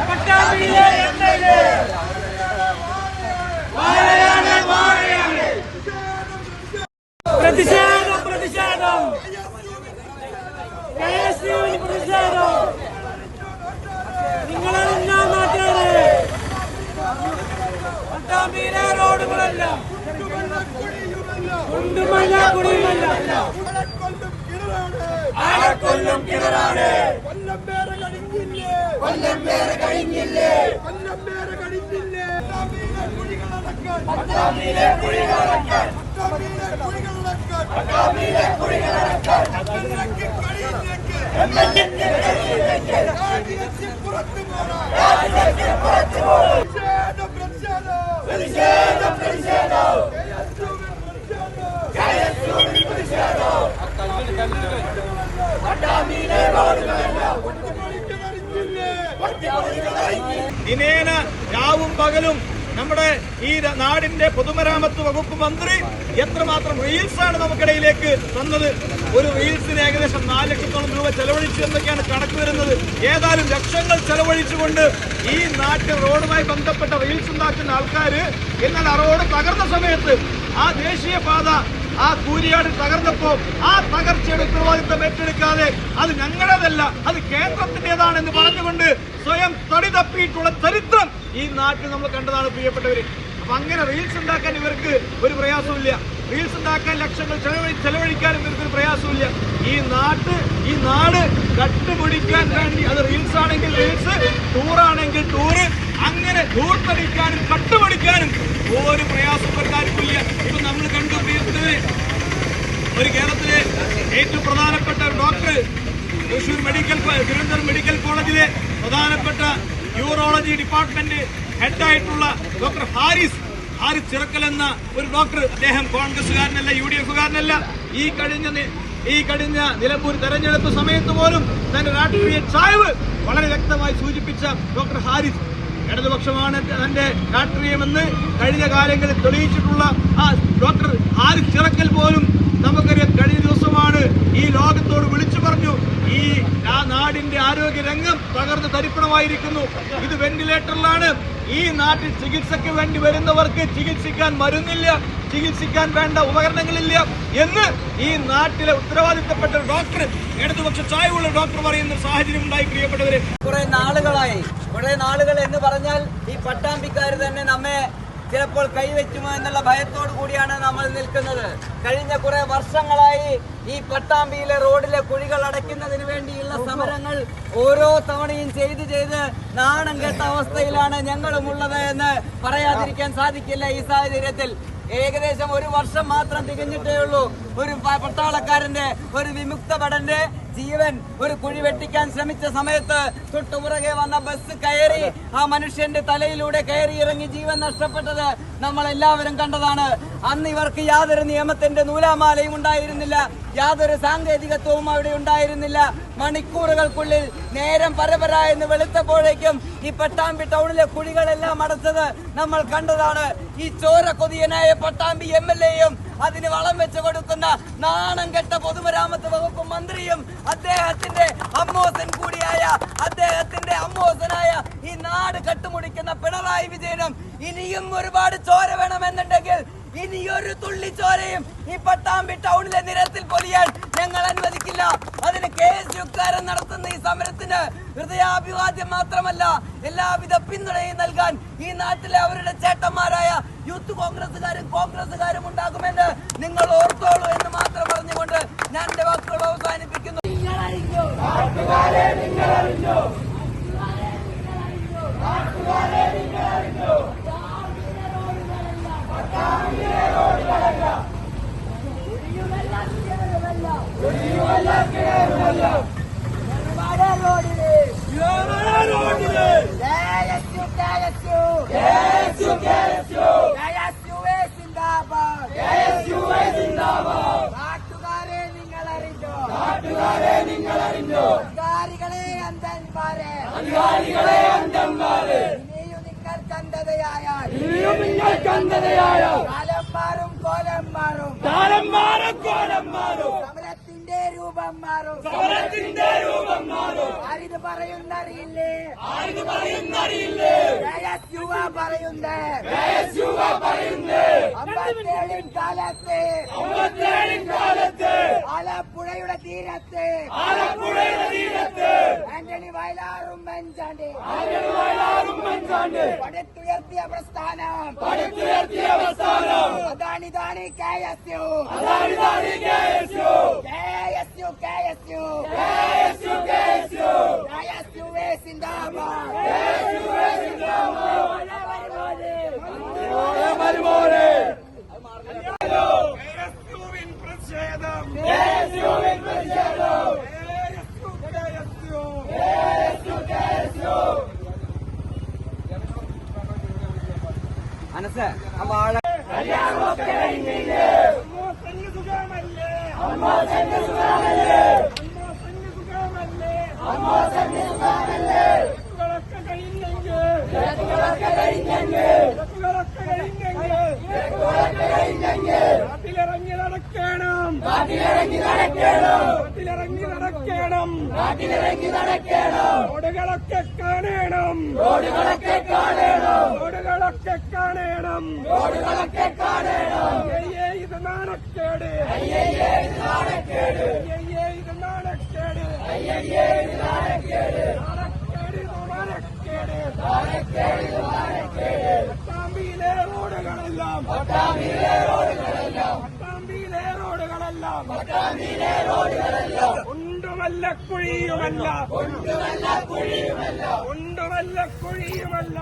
പട്ടാമ്പിയിലെ MLA വാഴയാണ് വാഴയാണ് പ്രതിഷേധം പ്രതിഷേധം K S യുവിന് പ്രതിഷേധം നിങ്ങളറിഞ്ഞ നാട്ടുകാരെ പട്ടാമ്പിയിലെ റോഡുകളെല്ലാം ആളെക്കൊല്ലും കിണറാണ്. കൊല്ലം പേരെ കഴിഞ്ഞില്ലേ കൊല്ലം പേരെ കഴിഞ്ഞില്ലേ കൊല്ലം പേരെ കഴിഞ്ഞില്ലേ പട്ടാമ്പിയിലെ കുഴികളടക്കാൻ പട്ടാമ്പിയിലെ കുഴികളടക്കാൻ പട്ടാമ്പിയിലെ കുഴികളടക്കാൻ പുറത്തു പോകണം പുറത്തു പോകും ദിനേന രാവും പകലും നമ്മുടെ ഈ നാടിന്റെ പൊതുമരാമത്ത് വകുപ്പ് മന്ത്രി എത്രമാത്രം റീൽസാണ് നമുക്കിടയിലേക്ക് തന്നത്? ഒരു റീൽസിന് ഏകദേശം നാല് ലക്ഷത്തോളം രൂപ ചെലവഴിച്ചു എന്നൊക്കെയാണ് കണക്ക് വരുന്നത്. ഏതായാലും ലക്ഷങ്ങൾ ചെലവഴിച്ചുകൊണ്ട് ഈ നാട്ടിൽ റോഡുമായി ബന്ധപ്പെട്ട റീൽസ് ഉണ്ടാക്കുന്ന ആൾക്കാർ എന്നാൽ ആ റോഡ് തകർന്ന സമയത്ത് ആ ദേശീയപാത ആ കൂരിയാട് തകർന്നപ്പോ ആ തകർച്ചയുടെ ഉത്തരവാദിത്തം ഏറ്റെടുക്കാതെ അത് ഞങ്ങളുടേതല്ല അത് കേന്ദ്രത്തിന്റേതാണെന്ന് പറഞ്ഞുകൊണ്ട് സ്വയം തടി തപ്പിയിട്ടുള്ള ചരിത്രം ഈ നാട്ടിൽ നമ്മൾ കണ്ടതാണ് പ്രിയപ്പെട്ടവര്. അപ്പൊ അങ്ങനെ റീൽസ് ഉണ്ടാക്കാൻ ഇവർക്ക് ഒരു പ്രയാസമില്ല റീൽസ് ഉണ്ടാക്കാൻ ലക്ഷങ്ങൾ ചെലവഴി ഇവർക്ക് ഒരു പ്രയാസമില്ല ഈ നാട്ട് ഈ നാട് കട്ടുപിടിക്കാൻ വേണ്ടി അത് റീൽസ് ആണെങ്കിൽ റീൽസ് ടൂറാണെങ്കിൽ ടൂറ് അങ്ങനെ ദൂർത്തടിക്കാനും കട്ടുപിടിക്കാനും ഒരു പ്രയാസം ഇവർക്കാർക്കില്ല ഇപ്പൊ നമ്മൾ കണ്ടുപിടിച്ചത് ഒരു കേരളത്തിലെ ഏറ്റവും പ്രധാനപ്പെട്ട doctor Thrissur medical Thiruvananthapuram medical കോളേജിലെ പ്രധാനപ്പെട്ട യൂറോളജി ഡിപ്പാർട്ട്മെന്റ് ഹെഡായിട്ടുള്ള ഡോക്ടർ ഹാരിസ് ഹാരിസ് ചിറക്കൽ എന്ന ഒരു ഡോക്ടർ അദ്ദേഹം കോൺഗ്രസുകാരനല്ല യു ഡി എഫുകാരനല്ല ഈ കഴിഞ്ഞ ഈ കഴിഞ്ഞ നിലമ്പൂർ തെരഞ്ഞെടുപ്പ് സമയത്ത് പോലും തന്റെ രാഷ്ട്രീയ ചായവ് വളരെ വ്യക്തമായി സൂചിപ്പിച്ച ഡോക്ടർ ഹാരിസ് ഇടതുപക്ഷമാണ് തന്റെ രാഷ്ട്രീയമെന്ന് കഴിഞ്ഞ കാലങ്ങളിൽ തെളിയിച്ചിട്ടുള്ള ആ ഡോക്ടർ ആരും ചിറക്കൽ പോലും നമുക്കറിയാം കഴിഞ്ഞ ദിവസമാണ് ഈ ലോകത്തോട് വിളിച്ചു പറഞ്ഞു. ഈ നാടിന്റെ ആരോഗ്യ രംഗം തകർന്ന് തരിപ്പണമായിരിക്കുന്നു. ഇത് വെന്റിലേറ്ററിലാണ്. ഈ നാട്ടിൽ ചികിത്സയ്ക്ക് വേണ്ടി വരുന്നവർക്ക് ചികിത്സിക്കാൻ മരുന്നില്ല ചികിത്സിക്കാൻ വേണ്ട ഉപകരണങ്ങളില്ല എന്ന് ഈ നാട്ടിലെ ഉത്തരവാദിത്തപ്പെട്ട ഡോക്ടർ ഇടതുപക്ഷ ചായവുള്ള ഡോക്ടർ പറയുന്ന സാഹചര്യം ഉണ്ടായി പ്രിയപ്പെട്ടവര്. കുറെ നാളുകളായി. കുറെ നാളുകൾ എന്ന് പറഞ്ഞാൽ ഈ പട്ടാമ്പിക്കാർ തന്നെ നമ്മെ ചിലപ്പോൾ കൈവച്ചുമോ എന്നുള്ള ഭയത്തോടു കൂടിയാണ് നമ്മൾ നിൽക്കുന്നത്. കഴിഞ്ഞ കുറെ വർഷങ്ങളായി ഈ പട്ടാമ്പിയിലെ റോഡിലെ കുഴികൾ അടയ്ക്കുന്നതിന് വേണ്ടിയുള്ള സമരങ്ങൾ ഓരോ തവണയും ചെയ്ത് ചെയ്ത് നാണം കെട്ട അവസ്ഥയിലാണ് ഞങ്ങളും ഉള്ളത് എന്ന് പറയാതിരിക്കാൻ സാധിക്കില്ല ഈ സാഹചര്യത്തിൽ. ഏകദേശം ഒരു വർഷം മാത്രം തികഞ്ഞിട്ടേ ഉള്ളൂ. ഒരു പട്ടാളക്കാരന്റെ ഒരു വിമുക്ത ഭടന്റെ ജീവൻ ഒരു കുഴി വെട്ടിക്കാൻ ശ്രമിച്ച സമയത്ത് തൊട്ടുപുറകെ വന്ന ബസ് കയറി ആ മനുഷ്യന്റെ തലയിലൂടെ കയറി ഇറങ്ങി ജീവൻ നഷ്ടപ്പെട്ടത് നമ്മൾ എല്ലാവരും കണ്ടതാണ്. അന്ന് ഇവർക്ക് യാതൊരു നിയമത്തിന്റെ നൂലാമാലയും ഉണ്ടായിരുന്നില്ല യാതൊരു സാങ്കേതികത്വവും അവിടെ ഉണ്ടായിരുന്നില്ല. മണിക്കൂറുകൾക്കുള്ളിൽ നേരം പരപര എന്ന് വെളുത്തപ്പോഴേക്കും ഈ പട്ടാമ്പി ടൗണിലെ കുഴികളെല്ലാം അടച്ചത് നമ്മൾ കണ്ടതാണ്. ഈ ചോര കൊതിയനായ പട്ടാമ്പി എം എൽ എയും അതിന് വളം വെച്ച് കൊടുക്കുന്ന നാണം കെട്ട പൊതുമരാമത്ത് വകുപ്പ് മന്ത്രിയും അദ്ദേഹത്തിന്റെ അമ്മോസൻ കൂടിയായ അദ്ദേഹത്തിന്റെ അമ്മോസനായ ഈ നാട് കട്ടുമുടിക്കുന്ന പിണറായി വിജയനും ഇനിയും ഒരുപാട് ചോര വേണമെന്നുണ്ടെങ്കിൽ ഇനിയൊരു തുള്ളി ചോരയും ഈ പട്ടാമ്പി ടൗണിലെ നിരത്തിൽ പൊലിയാൻ ഞങ്ങൾ അനുവദിക്കില്ല. അതിന് കെ എസ് യുക്കാരൻ നടത്തുന്ന ഈ സമരത്തിന് ഹൃദയാഭിവാദ്യം മാത്രമല്ല എല്ലാവിധ പിന്തുണയും നൽകാൻ ഈ നാട്ടിലെ അവരുടെ ചേട്ടന്മാരായ യൂത്ത് കോൺഗ്രസുകാരും കോൺഗ്രസുകാരും ഉണ്ടാകുമെന്ന് നിങ്ങൾ ഓർത്തോളൂ എന്ന് മാത്രം പറഞ്ഞുകൊണ്ട് ഞാൻ എന്റെ വാക്കുകൾ അവസാനിപ്പിക്കുന്നു. നാട്ടുകാരെ അധികാരികളെ അന്തംവാറ് ഇനിയും നിങ്ങൾ കണ്ടതയായാൽ ഇനിയും നിങ്ങൾ കണ്ടതയായാൽ കാലം മാറും കോലം മാറും കാലം മാറും കോലം മാറും സമരത്തിന്റെ രൂപം മാറും. സമരത്തിന്റെ രൂപം പറയുന്നറിയില്ലേ? ആരിത് പറയുന്നറിയില്ലേ? യുവ പറയുന്നേ. യുവ പറയുന്നേ. അമ്പത്തേഴിൻ കാലത്ത് അമ്പത്തേഴിൻ കാലത്ത് ആലപ്പുഴയുടെ തീരത്ത് ആലപ്പുഴയുടെ തീരത്ത് ആന്റണി വയലാറും മെഞ്ചാണ്ട് ആന്റണി വയലാറും മെഞ്ചാണ്ട് പടുത്തുയർത്തിയ പ്രസ്ഥാനം പടുത്തുയർത്തിയ പ്രസ്ഥാനം. അതാണിതാണ് K S U. അതാണിതാണ് K S U K S U K S U K S U K S U K S U A സിന്ദാബാദ് മരുമോനെ KSUവിൻ പ്രതിഷേധം യേശുവിൻ പ്രതിഷേധം KSU, KSU. മനസ്സ്. തിരക്കുകളൊക്കെ കഴിഞ്ഞെങ്കിൽ നാട്ടിലിറങ്ങി നടക്കണം. റോഡുകളൊക്കെ കാണണം. റോഡുകളെ റോഡുകളൊക്കെ കാണണം റോഡുകളൊക്കെ കാണണം അയ്യേ ഇത് നാണക്കേട്. അയ്യേ ഇത് നാണക്കേട്. അയ്യേ ഇത് നാണക്കേട്. അയ്യേ ഇത് റോഡുകളെല്ലാം പട്ടാമ്പിയിലെ റോഡുകളെല്ലാം. പട്ടാമ്പിയിലെ റോഡുകളെല്ലാം. പട്ടാമ്പിയിലെ റോഡുകളെല്ലാം ഉണ്ടുമല്ല കുഴിയുമല്ല. ഉണ്ടുമല്ല കുഴിയുമല്ല ഉണ്ടുമല്ല കുഴിയുമല്ല.